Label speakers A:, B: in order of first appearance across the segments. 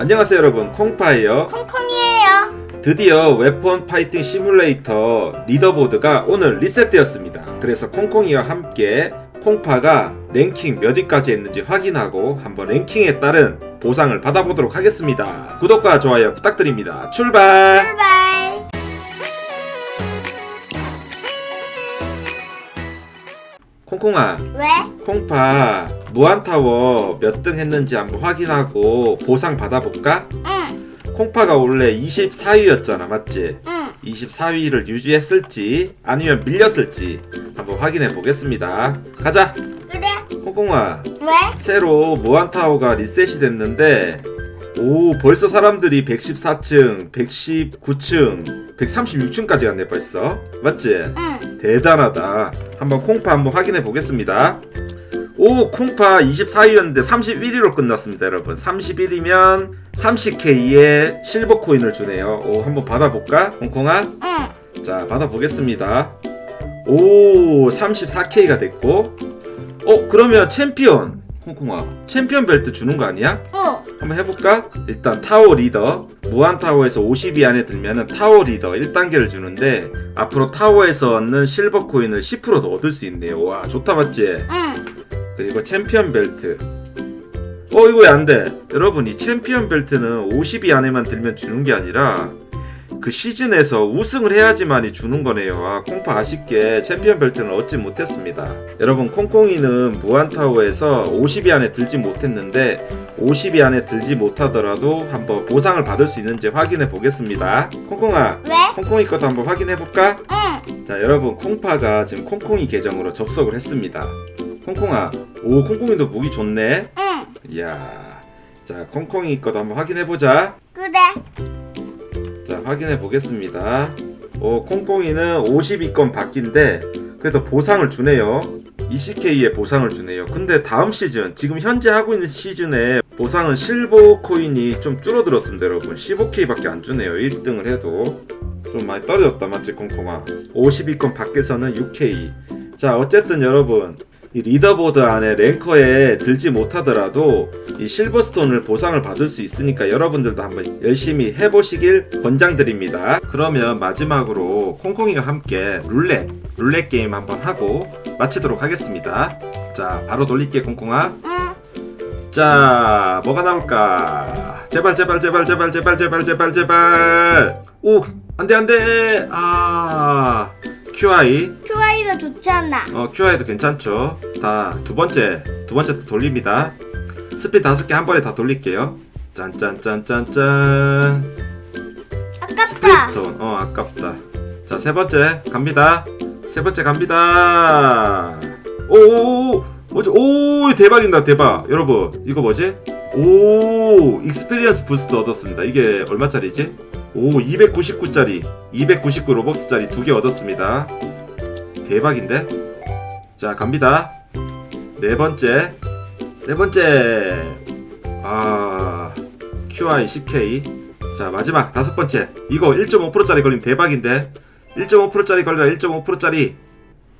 A: 안녕하세요 여러분. 콩파이요
B: 콩콩이에요.
A: 드디어 웨폰 파이팅 시뮬레이터 리더보드가 오늘 리셋되었습니다. 그래서 콩콩이와 함께 콩파가 랭킹 몇 위까지 했는지 확인하고 한번 랭킹에 따른 보상을 받아보도록 하겠습니다. 구독과 좋아요 부탁드립니다. 출발!
B: 출발.
A: 콩콩아
B: 왜?
A: 콩파 무한타워 몇 등 했는지 한번 확인하고 보상 받아볼까?
B: 응,
A: 콩파가 원래 24위였잖아 맞지?
B: 응.
A: 24위를 유지했을지 아니면 밀렸을지 한번 확인해 보겠습니다. 가자.
B: 그래.
A: 콩콩아,
B: 왜?
A: 새로 무한타워가 리셋이 됐는데 오 벌써 사람들이 114층, 119층, 136층까지 갔네 벌써. 맞지?
B: 응.
A: 대단하다. 한번 콩파 한번 확인해 보겠습니다. 오 콩파 24위였는데 31위로 끝났습니다 여러분 31위면 30K의 실버 코인을 주네요 오 한번 받아볼까 콩콩아
B: 응.
A: 자 받아보겠습니다 오 34K가 됐고 어 그러면 챔피언 콩콩아 챔피언 벨트 주는 거 아니야?
B: 어.
A: 한번 해볼까? 일단 타워 리더 무한 타워에서 50위 안에 들면은 타워 리더 1단계를 주는데 앞으로 타워에서 얻는 실버 코인을 10%더 얻을 수 있네요 와 좋다 맞지?
B: 응.
A: 그리고 챔피언 벨트 어 이거 왜 안 돼 여러분 이 챔피언 벨트는 50위 안에만 들면 주는 게 아니라 그 시즌에서 우승을 해야지만이 주는 거네요 아 콩파 아쉽게 챔피언 벨트는 얻지 못했습니다 여러분 콩콩이는 무한타워에서 50위 안에 들지 못했는데 50위 안에 들지 못하더라도 한번 보상을 받을 수 있는지 확인해 보겠습니다 콩콩아
B: 왜?
A: 콩콩이 것도 한번 확인해 볼까?
B: 응.
A: 자 여러분 콩파가 지금 콩콩이 계정으로 접속을 했습니다 콩콩아 오 콩콩이도 무기 좋네
B: 응.
A: 이야 자 콩콩이 것도 한번 확인해 보자
B: 그래.
A: 자 확인해 보겠습니다. 오 콩콩이는 52건 바뀐데 그래도 보상을 주네요. 20K의 보상을 주네요. 근데 다음 시즌 지금 현재 하고 있는 시즌에 보상은 실버 코인이 좀 줄어들었습니다 여러분. 15K밖에 안 주네요 1등을 해도. 좀 많이 떨어졌다 맞지 콩콩아? 52건 밖에서는 6K 자 어쨌든 여러분 이 리더보드 안에 랭커에 들지 못하더라도 이 실버스톤을 보상을 받을 수 있으니까 여러분들도 한번 열심히 해보시길 권장드립니다. 그러면 마지막으로 콩콩이와 함께 룰렛, 룰렛 게임 한번 하고 마치도록 하겠습니다. 자, 바로 돌릴게 콩콩아. 자, 뭐가 나올까? 제발, 제발, 제발, 제발, 제발, 제발, 제발, 제발. 오, 안 돼, 안 돼. 아. QI
B: QI도 좋잖아.
A: 어, QI도 괜찮죠. 다 두 번째, 두 번째 또 돌립니다. 스피드 다섯 개 한 번에 다 돌릴게요. 짠짠짠짠짠.
B: 아깝다.
A: 스피드스톤. 어, 아깝다. 자, 세 번째 갑니다. 세 번째 갑니다. 오오오. 뭐지? 오, 대박입니다. 대박. 여러분, 이거 뭐지? 오, 익스피리언스 부스트 얻었습니다. 이게 얼마짜리지? 오, 299짜리, 299 로벅스짜리 두 개 얻었습니다. 대박인데? 자, 갑니다. 네 번째. 네 번째. 아, QI 10K. 자, 마지막 다섯 번째. 이거 1.5%짜리 걸리면 대박인데? 1.5%짜리 걸려라, 1.5%짜리.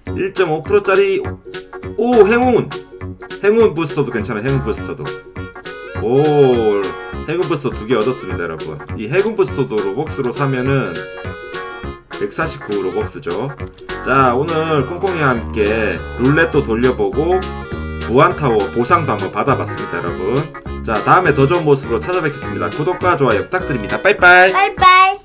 A: 1.5%짜리. 오, 행운! 행운 부스터도 괜찮아, 행운 부스터도. 오, 행운 부스터 두 개 얻었습니다, 여러분. 이 행운 부스터도 로벅스로 사면은 149 로벅스죠. 자, 오늘 콩콩이와 함께 룰렛도 돌려보고 무한타워 보상도 한번 받아봤습니다, 여러분. 자, 다음에 더 좋은 모습으로 찾아뵙겠습니다. 구독과 좋아요 부탁드립니다. 빠이빠이!
B: 빠이빠이.